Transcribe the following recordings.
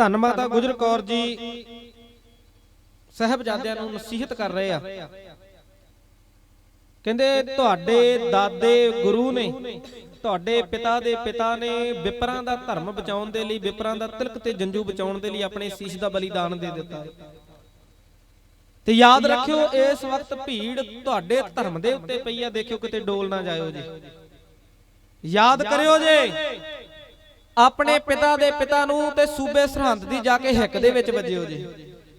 ਧੰਨ ਮਾਤਾ ਗੁਜਰ ਕੌਰ ਜੀ। ਸਹਿਬਜ਼ਾਦਿਆਂ ਨੂੰ ਨਸੀਹਤ ਕਰ ਰਹੇ ਆ। ਕਹਿੰਦੇ ਤੁਹਾਡੇ ਦਾਦੇ ਗੁਰੂ ਨੇ ਤੁਹਾਡੇ ਪਿਤਾ ਦੇ ਪਿਤਾ ਨੇ ਵਿਪਰਾਂ ਦਾ ਧਰਮ ਬਚਾਉਣ ਦੇ ਲਈ ਵਿਪਰਾਂ ਦਾ ਤਿਲਕ ਤੇ ਜੰਜੂ ਬਚਾਉਣ ਦੇ ਲਈ ਆਪਣੇ ਸੀਸ ਦਾ ਬਲੀਦਾਨ ਦੇ ਦਿੱਤਾ। ਤੇ ਯਾਦ ਰੱਖਿਓ ਇਸ ਵਕਤ ਭੀੜ ਤੁਹਾਡੇ ਧਰਮ ਦੇ ਉੱਤੇ ਪਈ ਆ ਦੇਖਿਓ ਕਿਤੇ ਡੋਲ ਨਾ ਜਾਇਓ ਜੀ। ਯਾਦ ਕਰਿਓ ਜੇ। ਆਪਣੇ ਪਿਤਾ ਦੇ ਪਿਤਾ ਨੂੰ ਤੇ ਸੂਬੇ ਸਰਹੰਦ ਦੀ ਜਾ ਕੇ ਹਿੱਕ ਦੇ ਵਿੱਚ ਵੱਜਿਓ ਜੀ।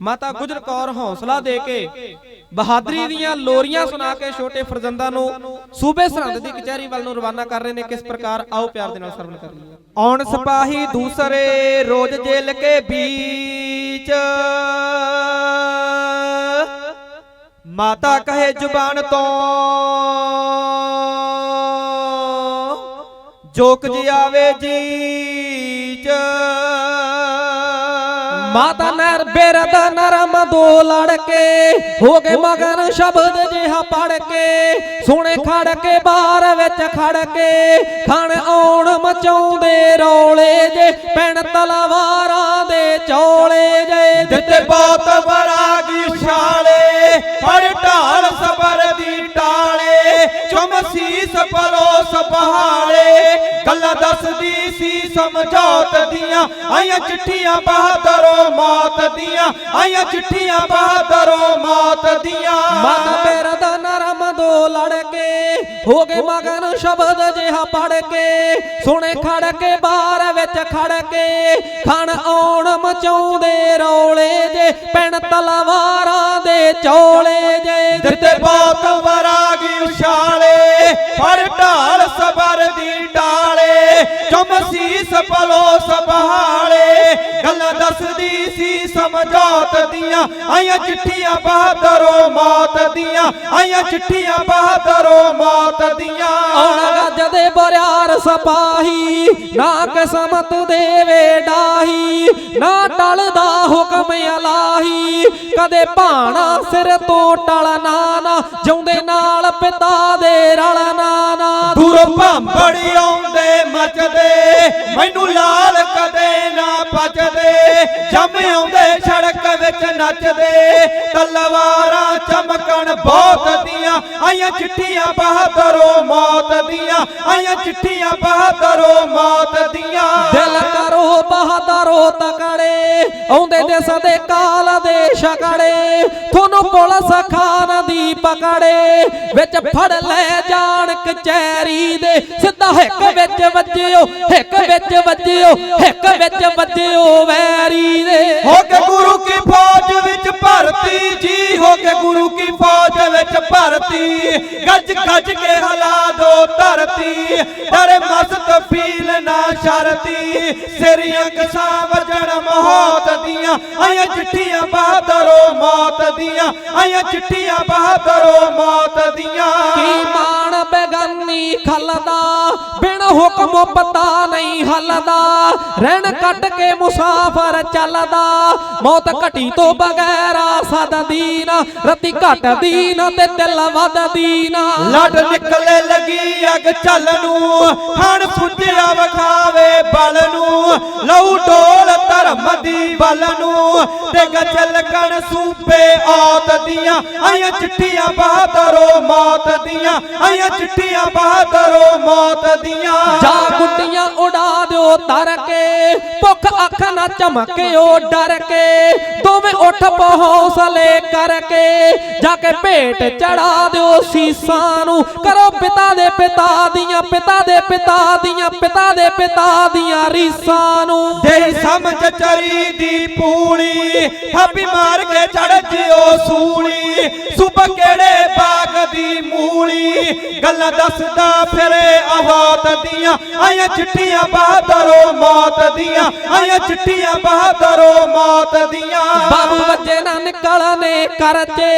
ਮਾਤਾ ਗੁਜਰ ਕੌਰ ਹੌਸਲਾ ਦੇ ਕੇ ਬਹਾਦਰੀ ਦੀਆਂ ਲੋਰੀਆਂ ਸੁਣਾ ਕੇ ਛੋਟੇ ਫਰਜ਼ੰਦਾਂ ਨੂੰ ਸੂਬੇ ਸਰਹੰਦ ਦੀ ਕਚਹਿਰੀ ਵੱਲ ਨੂੰ ਰਵਾਨਾ ਕਰ ਰਹੇ ਨੇ ਕਿਸ ਪ੍ਰਕਾਰ? ਆਓ ਪਿਆਰ ਦੇ ਨਾਲ ਸਰਵਣ ਕਰੀਏ ਔਣ ਸਿਪਾਹੀ ਦੂਸਰੇ ਰੋਜ਼ ਜੇਲ ਕੇ ਬੀਚ। ਮਾਤਾ ਕਹੇ ਜ਼ੁਬਾਨ ਤੋਂ ਜੋਕ ਜੀ ਆਵੇ جاء ਮਾਤਾ ਨਰ ਬੇਰਦ ਨਰਮ ਦੋ ਲੜ ਕੇ ਹੋ ਗਏ ਮਗਨ ਸ਼ਬਦ ਜਿਹਾ ਪੜ ਕੇ ਸੁਣੇ ਖੜ ਕੇ ਬਾਹਰ ਵਿੱਚ ਖੜ ਕੇ ਖਣ ਆਉਣ ਮਚਾਉਂਦੇ ਰੌਲੇ ਜੇ ਪੈਣ ਤਲਵਾਰਾਂ ਦੇ ਚੌਲੇ ਜੇ ਦਿੱਤੇ ਬਹੁਤ ਵਰਾਗੀ ਛਾਲੇ ਪਰ ਢਾਲ ਸਬਰ ਦੀ ਟਾਲੇ ਚੁਮ ਸੀਸ ਪਰੋਸ ਬਹਾਲੇ ਗੱਲਾਂ ਦੱਸਦੀ ਸੀ ਸਮਝੌਤ ਦੀਆਂ ਆਈਆਂ ਚਿੱਠੀਆਂ ਬਹਾਦਰੋ ਮੌਤ ਦੀਆਂ ਆਈਆਂ ਚਿੱਠੀਆਂ ਬਹਾਦਰੋ ਮੌਤ ਦੀਆਂ। ਬੇਰਦ ਨਰਮ ਦੋ ਲੜ ਕੇ ਹੋ ਗਏ ਮਗਨ ਸ਼ਬਦ ਜਿਹਾ ਪੜ ਕੇ ਸੁਣੇ ਖੜ ਕੇ ਬਾਹਰ ਵਿੱਚ ਖੜ ਕੇ ਖਣ ਆਉਣ ਮਚਾਉਂਦੇ ਰੌਲੇ ਜੇ ਪੈਣ ਤਲਵਾਰਾਂ ਦੇ ਚੌਲੇ ਜੇ। ਦਿੱਤੇ ਬਹੁਤ ਵਰਾਗੀ ਉਛਾਲੇ ਪਰ ਢਾਲ ਸਬਰ ਦੀ ਟਾਲੇ ਚੁਮ ਸੀਸ ਬਹਾਲੇ ਗੱਲਾਂ ਦੱਸਦੀ ਸੀ ਸਮਝੌਤ ਦੀਆਂ। ਆਈਆਂ ਚਿੱਠੀਆਂ ਬਹਾਦਰੋ ਮੌਤ ਦੀਆਂ। ਆਈਆਂ ਚਿੱਠੀਆਂ ਬਹਾਦਰੋ ਮੌਤ ਦੀਆਂ। ਆਉਣ ਗੱਜ ਦੇ ਬਰਿਆਰ ਸਪਾਹੀ। ਨਾ ਕਿਸਮਤ ਦੇਵੇ ਡਾਹੀ। ਨਾ ਟਲਦਾ ਹੁਕਮ ਅਲਾਹੀ। ਕਦੇ ਭਾਣਾ ਸਿਰ ਤੋਂ ਟਲਣਾ ਨਾ ਜਿਉਂਦੇ ਨਾਲ ਪਿਤਾ ਦੇ ਰਲ ਨਾ ਨਾ। ਦੂਰੋਂ ਭਾਂਬੜ ਆਉਂਦੇ ਮਚਦੇ ਮੈਨੂੰ ਲਾਲ ਕਦੇ ਨਾ ਪਚਦੇ ਜੰਮ ਆਉਂਦੇ ਸੜਕ ਵਿੱਚ ਨੱਚਦੇ ਤਲਵਾਰਾਂ ਚਮਕਣ ਬਹੁਤ ਦੀਆਂ ਆਈਆਂ ਚਿੱਠੀਆਂ ਬਹਾਦਰੋ ਮੌਤ ਦੀਆਂ ਆਈਆਂ ਚਿੱਠੀਆਂ ਬਹਾਦਰੋ ਮੌਤ ਦੀਆਂ। ਦਿਲ ਕਰੋ ਬਹਾਦਰੋ ਤਕੜੇ ਆਉਂਦੇ ਦੇਸ ਦੇ ਕਾਲ ਦੇ ਛਕੜੇ ਤੁਹਾਨੂੰ ਪੁਲਿਸ ਖਾਨ ਦੀ ਪਕੜੇ ਵਿੱਚ ਫੜ ਲੈ ਜਾਣ ਕਚਹਿਰੀ ਦੇ ਸਿੱਧਾ ਹਿੱਕ ਵਿੱਚ ਵੱਜਿਓ ਹਿੱਕ ਵਿੱਚ ਵੱਜਿਓ ਹਿੱਕ ਵਿੱਚ ਵੱਜਿਓ ਵੈਰੀ ਦੇ। ਹੋ ਕੇ ਗੁਰੂ ਕੇ ਗੁਰੂ ਕੀ ਫੌਜ ਵਿੱਚ ਭਰਤੀ, ਗੱਜ ਗੱਜ ਕੇ ਹਲਾ ਦੋ ਧਰਤੀ, ਡਰੇ ਮਸਤ ਫੀਲ ਨਾ ਸ਼ਰਤੀ। ਸਿਰੀਆਂ ਕਸਾਂ ਵਜਣ ਮੌਤ ਦੀਆਂ, ਆਈਆਂ ਚਿੱਠੀਆਂ ਬਹਾਦਰੋ ਮੌਤ ਦੀਆਂ, ਆਈਆਂ ਚਿੱਠੀਆਂ ਬਹਾਦਰੋ ਮੌਤ ਦੀਆਂ। ਕੀ ਮਾਣ ਖਲਦਾ, ਬਿਨ ਹੁਕਮ ਪਤਾ ਨਹੀਂ ਹਲਦਾ। ਰਹਿਣ ਕੱਟ ਕੇ ਮੁਸਾਫਰ ਚੱਲਦਾ, ਮੌਤ ਘਟੀ ਤੋਂ ਬਗੈਰਾ ਸਦਦੀ ਨਾ ਰਤੀ ਘਟਦੀ ਨਾ ਤੇ ਦਿਲ ਵੱਧਦੀ ਨਾ ਲੜ ਨਿਕਲੇ ਲੱਗੀ ਅਗ ਚੱਲ ਨੂੰ ਖਾਣ ਪੁੱਜਿਆ ਵਖਾਵੇ ਬਲ ਨੂੰ ਲਹੂ ਡੋਲ ਧਰਮ ਦੀ ਬਲ ਨੂੰ ਤੇ ਗਜਲ ਕਣ ਸੂਪੇ ਔਤ ਦੀਆਂ ਆਈਆਂ ਚਿੱਠੀਆਂ ਬਹਾਦਰੋ ਮੌਤ ਦੀਆਂ ਆਈਆਂ ਚਿੱਠੀਆਂ ਬਹਾਦਰੋ ਮੌਤ ਦੀਆਂ। ਜਾ ਗੁੱਡੀਆਂ ਉਡਾ ਦਿਓ ਤਰ ਕੇ ਭੁੱਖ ਅੱਖ ਨਾ ਝਮਕਿਓ ਡਰ ਕੇ ਦੋਵੇਂ ਉੱਠ ਹੌਸਲੇ ਕਰਕੇ ਜਾ ਕੇ ਭੇਟ ਚੜਾ ਦਿਓ ਸੀਸਾਂ ਨੂੰ। ਕਰੋ ਪਿਤਾ ਦੇ ਪਿਤਾ ਦੀਆਂ ਪਿਤਾ ਦੇ ਪਿਤਾ ਦੀਆਂ ਪਿਤਾ ਦੇ ਪਿਤਾ ਦੀਆਂ ਰੀਸਾਂ ਨੂੰ। ਦੇ ਸਮਝ ਚਰੀ ਦੀ ਪੂਣੀ ਹਾਪੀ ਮਾਰ ਕੇ ਚੜ ਜਿਓ ਸੂਲੀ ਸੁਬ ਕਿਹੜੇ ਬਾਗ ਦੀ ਮੂਲੀ? ਗੱਲਾਂ ਦੱਸਦਾ ਫਿਰੇ ਆਵਾਤ ਦੀਆਂ, ਆਈਆਂ ਚਿੱਠੀਆਂ ਬਹਾਦਰੋ ਮੌਤ ਦੀਆਂ, ਆਈਆਂ ਚਿੱਠੀਆਂ ਬਹਾਦਰੋ ਮੌਤ ਦੀਆਂ। ਬਾਬੂ ਬੱਚੇ ਨਾ ਨਿਕਲਨੇ ਕਰਚੇ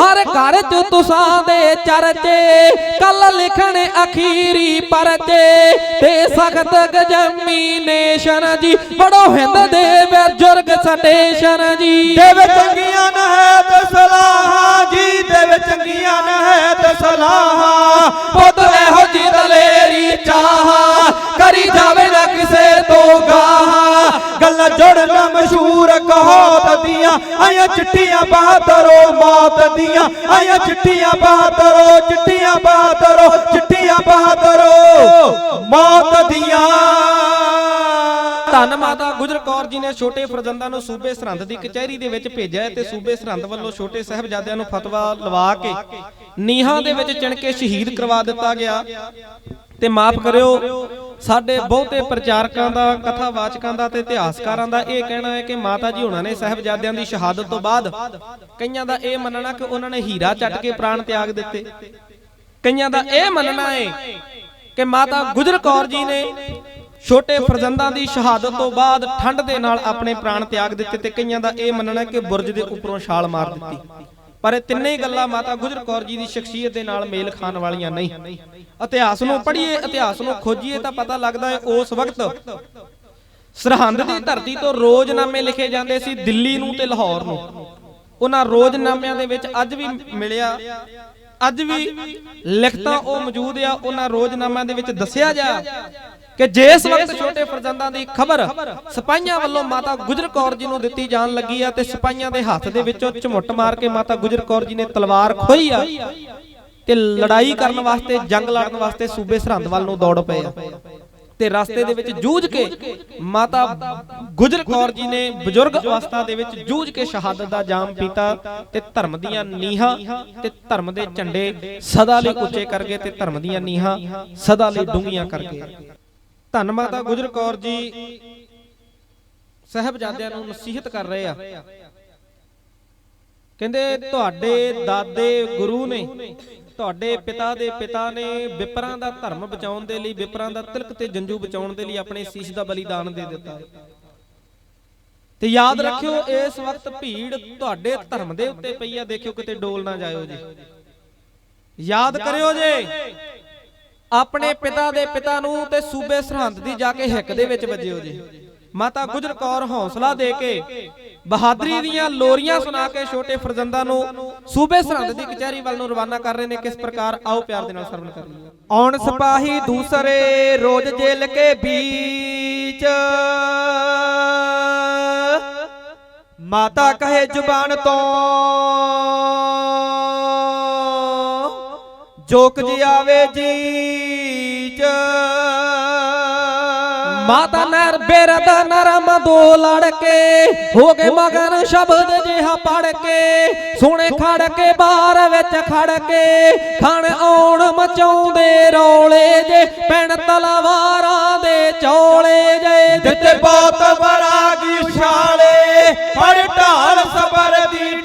ਹਰ ਘਰ ਚ ਤੁਸਾਂ ਦੇ ਚਰਚੇ ਕੱਲ ਲਿਖਣ ਅਖੀਰੀ ਪਰਚੇ ਤੇ ਸਖਤ ਗਜਮੀ ਨੇਸ਼ਨ ਜੀ, ਬੜੋ ਹਿੰਦ ਦੇ ਬਜ਼ੁਰਗ ਸਟੇਸ਼ਨ ਜੀ। ਦੇਵੇ ਚੰਗੀਆਂ ਨਾ ਹੈ ਤੇ ਸਲਾਹਾਂ ਜੀ ਦੇਵੇ ਚੰਗੀਆਂ ਨਾ ਹੈ ਤੇ ਸਲਾਹਾਂ। ਪੁੱਤ ਇਹੋ ਜੀ ਦਲੇਰੀ ਚਾਹਾਂ ਕਰੀ ਜਾਵੇ ਨਾ ਕਿਸੇ ਤੋਂ ਗਾਹਾਂ। ਗੱਲਾਂ ਜੁੜ ਨਾ ਮਸ਼ਹੂਰ ਕਹਾਵਤ ਦੀਆਂ ਆਇਆ ਚਿੱਟੀਆਂ ਬਹਾਦਰੋ ਮੌਤ ਦੀਆਂ ਆਇਆ ਚਿੱਟੀਆਂ ਬਹਾਦਰੋ ਚਿੱਟੀਆਂ ਬਹਾਦਰੋ ਚਿੱਟੀਆਂ ਬਹਾਦਰੋ ਮੌਤ ਦੀਆਂ। ਧੰਨ ਮਾਤਾ ਗੁਜਰ ਕੌਰ ਜੀ ਨੇ ਛੋਟੇ ਫਰਜ਼ੰਦਾਂ ਨੂੰ ਸੂਬੇ ਸਰਹੰਦ ਦੀ ਕਚਹਿਰੀ ਦੇ ਵਿੱਚ ਭੇਜਿਆ ਹੈ ਤੇ ਸੂਬੇ ਸਰਹੰਦ ਵੱਲੋਂ ਛੋਟੇ ਸਾਹਿਬਜ਼ਾਦਿਆਂ ਨੂੰ ਫਤਵਾ ਲਵਾ ਕੇ ਨੀਹਾਂ ਦੇ ਵਿੱਚ ਚਿਣ ਕੇ ਸ਼ਹੀਦ ਕਰਵਾ ਦਿੱਤਾ ਗਿਆ। ਤੇ ਮਾਫ ਕਰਿਓ, ਸਾਡੇ ਬਹੁਤੇ ਪ੍ਰਚਾਰਕਾਂ ਦਾ, ਕਥਾਵਾਚਕਾਂ ਦਾ ਤੇ ਇਤਿਹਾਸਕਾਰਾਂ ਦਾ ਇਹ ਕਹਿਣਾ ਹੈ ਕਿ ਮਾਤਾ ਜੀ ਹੁਣਾਂ ਨੇ ਸਾਹਿਬਜ਼ਾਦਿਆਂ ਦੀ ਸ਼ਹਾਦਤ ਤੋਂ ਬਾਅਦ ਕਈਆਂ ਦਾ ਇਹ ਮੰਨਣਾ ਕਿ ਉਹਨਾਂ ਨੇ ਹੀਰਾ ਚੱਟ ਕੇ ਪ੍ਰਾਣ ਤਿਆਗ ਦਿੱਤੇ। ਕਈਆਂ ਦਾ ਇਹ ਮੰਨਣਾ ਹੈ ਕਿ ਮਾਤਾ ਗੁਜਰ ਕੌਰ ਜੀ ਨੇ ਛੋਟੇ ਫਰਜ਼ੰਦਾਂ ਦੀ ਸ਼ਹਾਦਤ ਤੋਂ ਬਾਅਦ ਠੰਡ ਦੇ ਨਾਲ ਆਪਣੇ ਪ੍ਰਾਣ ਤਿਆਗ ਦਿੱਤੇ ਤੇ ਕਈਆਂ ਦਾ ਇਹ ਮੰਨਣਾ ਹੈ ਕਿ ਬੁਰਜ ਦੇ ਉੱਪਰੋਂ ਛਾਲ ਮਾਰ ਦਿੱਤੀ। ਪਰ ਇਹ ਤਿੰਨੇ ਗੱਲਾਂ ਮਾਤਾ ਗੁਜਰ ਕੌਰ ਜੀ ਦੀ ਸ਼ਖਸੀਅਤ ਦੇ ਨਾਲ ਮੇਲ ਖਾਣ ਵਾਲੀਆਂ ਨਹੀਂ। ਇਤਿਹਾਸ ਨੂੰ ਪੜ੍ਹੀਏ, ਇਤਿਹਾਸ ਨੂੰ ਖੋਜੀਏ ਤਾਂ ਪਤਾ ਲੱਗਦਾ ਹੈ ਉਸ ਵਕਤ ਸਰਹੰਦ ਦੀ ਧਰਤੀ ਤੋਂ ਰੋਜ਼ਨਾਮੇ ਲਿਖੇ ਜਾਂਦੇ ਸੀ ਦਿੱਲੀ ਨੂੰ ਤੇ ਲਾਹੌਰ ਨੂੰ। ਉਹਨਾਂ ਰੋਜ਼ਨਾਮਿਆਂ ਦੇ ਵਿੱਚ ਅੱਜ ਵੀ ਮਿਲਿਆ, ਅੱਜ ਵੀ ਲਿਖਤਾਂ ਉਹ ਮੌਜੂਦ ਆ, ਉਹਨਾਂ ਰੋਜ਼ਨਾਮਿਆਂ ਦੇ ਵਿੱਚ ਦੱਸਿਆ ਜਾ ਕਿ ਜਿਸ ਵਕਤ ਛੋਟੇ ਫਰਜ਼ੰਦਾਂ ਦੀ ਖਬਰ ਸਿਪਾਹੀਆਂ ਵੱਲੋਂ ਮਾਤਾ ਗੁਜਰ ਕੌਰ ਜੀ ਨੂੰ ਦਿੱਤੀ ਜਾਣ ਲੱਗੀ ਆ ਤੇ ਸਿਪਾਹੀਆਂ ਦੇ ਹੱਥ ਦੇ ਵਿੱਚੋਂ ਝਮੁੱਟ ਮਾਰ ਕੇ ਮਾਤਾ ਗੁਜਰ ਕੌਰ ਜੀ ਨੇ ਤਲਵਾਰ ਖੋਈ ਆ ਤੇ ਲੜਾਈ ਕਰਨ ਵਾਸਤੇ ਜੰਗ ਲੜਨ ਵਾਸਤੇ ਸੂਬੇ ਸਰਹੰਦ ਵੱਲ ਨੂੰ ਦੌੜ ਪਏ ਆ। ਤੇ ਰਸਤੇ ਦੇ ਵਿੱਚ ਜੂਝ ਕੇ ਮਾਤਾ ਗੁਜਰ ਕੌਰ ਜੀ ਨੇ ਬਜ਼ੁਰਗ ਅਵਸਥਾ ਦੇ ਵਿੱਚ ਜੂਝ ਕੇ ਸ਼ਹਾਦਤ ਦਾ ਜਾਮ ਪੀਤਾ ਤੇ ਧਰਮ ਦੀਆਂ ਨੀਹਾਂ ਤੇ ਧਰਮ ਦੇ ਝੰਡੇ ਸਦਾ ਲਈ ਉੱਚੇ ਕਰ ਗਏ ਤੇ ਧਰਮ ਦੀਆਂ ਨੀਹਾਂ ਸਦਾ ਲਈ ਡੂੰਘੀਆਂ ਕਰ ਗਏ ਧੰਨ ਮਾਤਾ ਗੁਜਰ ਕੌਰ ਜੀ ਸਹਿਬਜ਼ਾਦਿਆਂ ਨੂੰ ਨਸੀਹਤ ਕਰ ਰਹੇ ਆ। ਕਹਿੰਦੇ, ਤੁਹਾਡੇ ਦਾਦੇ ਗੁਰੂ ਨੇ, ਤੁਹਾਡੇ ਪਿਤਾ ਦੇ ਪਿਤਾ ਨੇ ਵਿਪਰਾਂ ਦਾ ਧਰਮ ਬਚਾਉਣ ਦੇ ਲਈ, ਵਿਪਰਾਂ ਦਾ ਤਿਲਕ ਤੇ ਜੰਜੂ ਬਚਾਉਣ ਦੇ ਲਈ ਆਪਣੇ ਸੀਸ ਦਾ ਬਲੀਦਾਨ ਦੇ ਦਿੱਤਾ। ਤੇ ਯਾਦ ਰੱਖਿਓ, ਇਸ ਵਕਤ ਭੀੜ ਤੁਹਾਡੇ ਧਰਮ ਦੇ ਉੱਤੇ ਪਈ ਆ। ਦੇਖਿਓ ਕਿਤੇ ਡੋਲ ਨਾ ਜਾਇਓ ਜੀ। ਯਾਦ ਕਰਿਓ ਜੇ। ਆਪਣੇ ਪਿਤਾ ਦੇ ਪਿਤਾ ਨੂੰ ਤੇ ਸੂਬੇ ਸਰਹੰਦ ਦੀ ਜਾ ਕੇ ਹਿੱਕ ਦੇ ਵਿੱਚ ਵੱਜਿਓ ਜੀ। ਮਾਤਾ ਗੁਜਰ ਕੌਰ ਹੌਸਲਾ ਦੇ ਕੇ ਬਹਾਦਰੀ ਦੀਆਂ ਲੋਰੀਆਂ ਸੁਣਾ ਕੇ ਛੋਟੇ ਫਰਜ਼ੰਦਾਂ ਨੂੰ ਸੂਬੇ ਸਰਹੰਦ ਦੀ ਕਚਹਿਰੀ ਵੱਲ ਨੂੰ ਰਵਾਨਾ ਕਰ ਰਹੇ ਨੇ ਕਿਸ ਪ੍ਰਕਾਰ ਆਓ ਪਿਆਰ ਦੇ ਨਾਲ ਸਰਵਣ ਕਰੀਏ ਔਣ ਸਿਪਾਹੀ ਦੂਸਰੇ ਰੋਜ਼ ਜੇਲ ਕੇ ਬੀਚ। ਮਾਤਾ ਕਹੇ ਜ਼ੁਬਾਨ ਤੋਂ ਜੋਕ ਜੀ ਆਵੇ ਜੀਚ ਮਾਤਾ ਨਰ ਬੇਰਦ ਨਰਮ ਦੋ ਲੜ ਕੇ ਹੋ ਗਏ ਮਗਨ ਸ਼ਬਦ ਜਿਹਾ ਪੜ ਕੇ ਸੁਣੇ ਖੜ ਕੇ ਬਾਹਰ ਵਿੱਚ ਖੜ ਕੇ ਖਾਣ ਆਉਣ ਮਚਾਉਂਦੇ ਰੌਲੇ ਜੇ ਪੈਣ ਤਲਵਾਰਾਂ ਦੇ ਚੌਲੇ ਜੇ ਦਿੱਤੇ ਬਹੁਤ ਬਰਾਗੀ ਛਾਲੇ। ਫੜ ਢਾਲ ਸਬਰ ਦੀ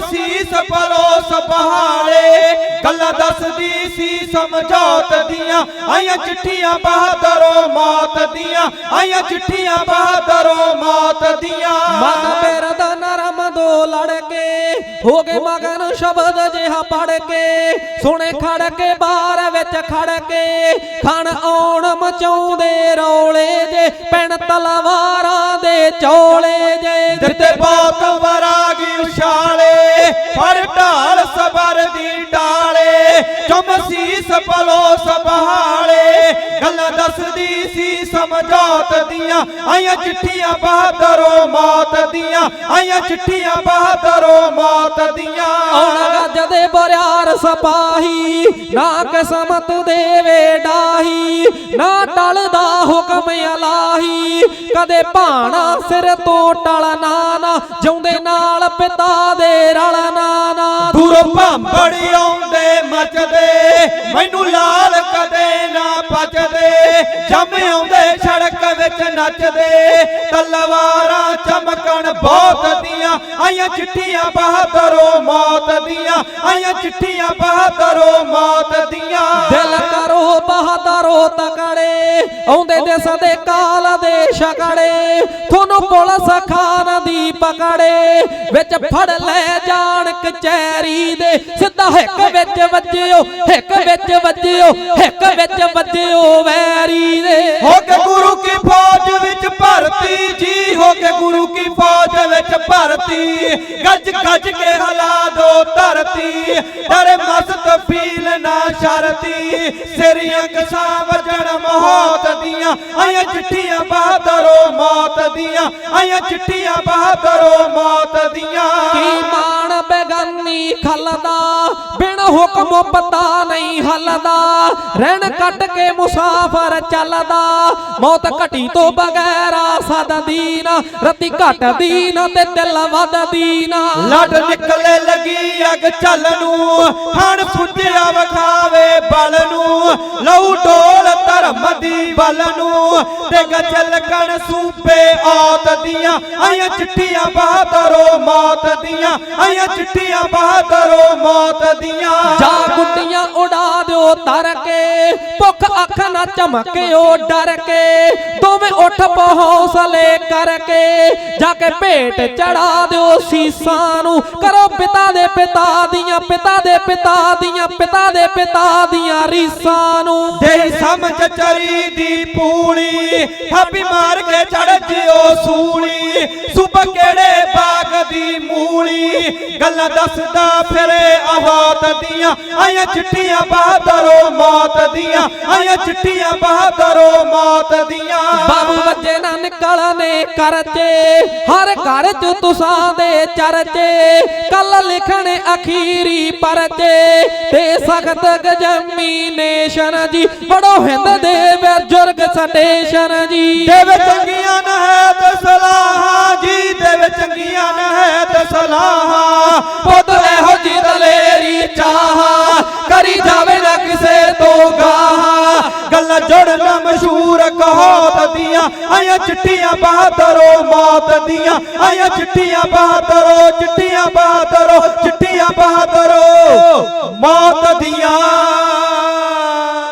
ਸੀਸ ਪਰੋਸ ਬਹਾਲੇ ਗੱਲਾਂ ਦੱਸਦੀ ਸੀ ਸਮਝੌਤ ਦੀਆਂ। ਆਈਆਂ ਚਿੱਠੀਆਂ ਬਹਾਦਰੋ ਮੌਤ ਦੀਆਂ। ਆਈਆਂ ਚਿੱਠੀਆਂ ਬਹਾਦਰੋ ਮੌਤ ਦੀਆਂ। ਮਾਤਾ ਬੇਰਦ ਨਰਮ ਦੋ ਲੜ ਕੇ ਹੋ ਗਏ ਮਗਨ ਸ਼ਬਦ ਜਿਹਾ ਪੜ ਕੇ। ਸੁਣੇ ਖੜ ਕੇ ਬਾਹਰ ਵਿੱਚ ਖੜ ਕੇ। ਖਾਣ ਆਉਣ ਮਚਾਉਂਦੇ ਰੌਲੇ ਜੇ ਪੈਣ ਤਲਵਾਰਾਂ ਦੇ ਚੌਲੇ ਜੇ। ਦਿੱਤੇ ਬਹੁਤ ਵਰਾਗੀ ਸੀਸ ਪਲੋਸ ਗੱਲਾਂ ਦੱਸਦੀ ਸੀ ਸਮਝੌਤ ਦੀਆਂ, ਆਈਆਂ ਚਿੱਠੀਆਂ ਬਹਾਦਰੋ ਮੌਤ ਦੀਆਂ, ਆਈਆਂ ਚਿੱਠੀਆਂ ਬਹਾਦਰੋ ਮੌਤ ਦੀਆਂ। ਆਉਣ ਗੱਜ ਬਰਿਆਰ ਸਪਾਹੀ, ਨਾ ਕਿਸਮਤ ਦੇਵੇ ਡਾਹੀ। ਨਾ ਟਲਦਾ ਹੁਕਮ ਅਲਾਹੀ ਕਦੇ ਭਾਣਾ ਸਿਰ ਤੋਂ ਟਲਣਾ ਨਾ ਜਿਉਂਦੇ ਨਾਲ ਪਿਤਾ ਦੇ ਰਲ ਨਾ ਨਾ ਦੂਰੋਂ ਭਾਂਬੜ ਆਉਂਦੇ ਮਚਦੇ ਮੈਨੂੰ ਲਾਲ ਕਦੇ ਨਾ ਪਚਦੇ ਜੰਮ ਆਉਂਦੇ ਸੜਕ ਵਿੱਚ ਨੱਚਦੇ। ਤਲਵਾਰਾਂ ਚਮਕਣ ਬਹੁਤ ਦੀਆਂ ਆਈਆਂ ਚਿੱਠੀਆਂ ਬਹਾਦਰੋ ਮੌਤ ਦੀਆਂ ਆਈਆਂ ਚਿੱਠੀਆਂ ਬਹਾਦਰੋ ਮੌਤ ਦੀਆਂ। ਦਿਲ ਕਰੋ ਬਹਾਦਰੋ ਤਕੜੇ ਆਉਂਦੇ ਦੇਸਾਂ ਦੇ ਕਾਲ ਦੇ ਛਕੜੇ ਤੁਹਾਨੂੰ ਪੁਲਿਸ ਖਾਨ ਦੀ ਪਕੜੇ, ਵਿੱਚ ਫੜ ਲੈ ਜਾਣ ਕਚੈਰੀ ਦੇ। ਸਿੱਧਾ ਹਿੱਕ ਵਿੱਚ ਵੱਜਿਓ ਹਿੱਕ ਵਿੱਚ ਵੱਜਿਓ ਹਿੱਕ ਵਿੱਚ ਵੱਜਿਓ ਵੈਰੀ ਦੇ। ਹੋ ਕੇ ਗੁਰੂ ਕੀ ਫੌਜ ਵਿੱਚ ਭਰਤੀ ਜੀ। ਹੋ ਕੇ ਗੁਰੂ ਕੀ ਫੌਜ ਵਿੱਚ ਭਰਤੀ। ਗੱਜ ਗੱਜ ਕੇ ਹਲਾ ਦੋ ਧਰਤੀ। ਡਰੇ ਮਸਤ ਫੀਲ ਨਾ ਸ਼ਰਤੀ। ਸਿਰੀਆਂ ਕਸਾਂ ਵਜਣ ਮੌਤ ਦੀਆਂ ਆਇਆ ਚਿੱਠੀਆਂ ਬਹਾਦਰੋ ਮੌਤ ਦੀਆਂ ਆਇਆ ਚਿੱਠੀਆਂ ਬਹਾਦਰੋ ਮੌਤ ਦੀਆਂ। ਕੀ ਮਾਣ ਬੇਗਾਨੀ ਖਲਦਾ ਹੁਕਮ ਪਤਾ ਨਹੀਂ ਹਲਦਾ। ਰਹਿਣ ਕੱਟ ਕੇ ਮੁਸਾਫਰ ਚੱਲਦਾ। ਮੌਤ ਘਟੀ ਤੋਂ ਬਗੈਰਾ ਸਦਦੀ ਨਾ ਰਤੀ ਘਟਦੀ ਨਾ ਤੇ ਦਿਲ ਵੱਧਦੀ ਨਾ ਲੜ ਨਿਕਲੇ ਲੱਗੀ ਅਗ ਚੱਲ ਨੂੰ ਹਣ ਸੁਝਿਆ ਵਖਾਵੇ ਬਲ ਨੂੰ। ਲਹੂ ਡੋਲ ਧਰਮ ਦੀ ਬਲ ਨੂੰ ਤੇ ਗਜਲ ਕਣ ਸੂਪੇ ਔਤ ਦੀਆਂ ਆਇਆ ਚਿੱਠੀਆਂ ਬਹਾਦਰੋ ਮੌਤ ਦੀਆਂ ਆਇਆ ਚਿੱਠੀਆਂ ਬਹਾਦਰੋ ਮੌਤ ਦੀਆਂ। ਜਾ ਗੁੱਡੀਆਂ ਉਡਾ ਦਿਓ ਤਰ ਕੇ ਭੁੱਖ ਅੱਖ ਨਾ ਚਮਕਿਓ ਡਰ ਕੇ ਦੋਵੇਂ ਉੱਠ ਹੌਸਲੇ ਕਰਕੇ ਜਾ ਕੇ ਭੇਟ ਚੜਾ ਦਿਓ ਸੀਸਾਂ ਨੂੰ। ਕਰੋ ਪਿਤਾ ਦੇ ਪਿਤਾ ਦੀਆਂ ਪਿਤਾ ਦੇ ਪਿਤਾ ਦੀਆਂ ਪਿਤਾ ਦੇ ਪਿਤਾ ਦੀਆਂ ਰੀਸਾਂ ਨੂੰ। ਦੇ ਸਮਝ ਚਰੀ ਦੀ ਪੂਣੀ ਥਾਪੀ ਮਾਰ ਕੇ ਚੜ ਜਿਓ ਸੂਲੀ ਸੁਬਹ ਕਿਹੜੇ ਬਾਗ ਦੀ ਮੂਲੀ? ਗੱਲਾਂ ਦੱਸਦਾ ਫਿਰੇ ਆਵਾਤ ਦੀਆਂ। ਆਇਆ ਚਿੱਠੀਆਂ ਬਹਾਦਰੋ ਮੌਤ ਦੀਆਂ। ਆਇਆ ਚਿੱਠੀਆਂ ਬਹਾਦਰੋ ਮੌਤ ਦੀਆਂ। ਬਾਬੂ ਬੱਚੇ ਨਾ ਨਿਕਲਨੇ ਕਰਚੇ। ਹਰ ਘਰ ਚ ਤੁਸਾਂ ਦੇ ਚਰਚੇ। ਕੱਲ ਲਿਖਣ ਅਖੀਰੀ ਪਰਚੇ। ਤੇ ਸਖਤ ਗਜਮੀ ਨੇਸ਼ਨ ਜੀ ਬੜੋ ਹਿੰਦ ਦੇ ਬਜ਼ੁਰਗ ਸਟੇਸ਼ਨ ਜੀ। ਦੇਵੇ ਚੰਗੀਆਂ ਨਾ ਹੈ ਤੇ ਸਲਾਹਾਂ ਜੀ ਦੇਵੇ ਚੰਗੀਆਂ ਨਾ ਹੈ ਤੇ ਸਲਾਹਾਂ। ਪੁੱਤ ਇਹੋ ਜੀ ਦਲੇਰੀ ਚਾਹਾਂ ਕਰੀ ਜਾਵੇ ਨਾ ਕਿਸੇ ਤੋਂ ਗਾਹਾਂ। ਗੱਲਾਂ ਜੁੜਨਾ ਮਸ਼ਹੂਰ ਕਹੋਤ ਦੀਆਂ ਆਇਆ ਚਿੱਠੀਆਂ ਬਹਾਦਰੋ ਮੌਤ ਦੀਆਂ। ਆਇਆ ਚਿੱਠੀਆਂ ਬਹਾਦਰੋ ਚਿੱਠੀਆਂ ਬਹਾਦਰੋ ਚਿੱਠੀਆਂ ਬਹਾਦਰੋ ਮੌਤ ਦੀਆਂ।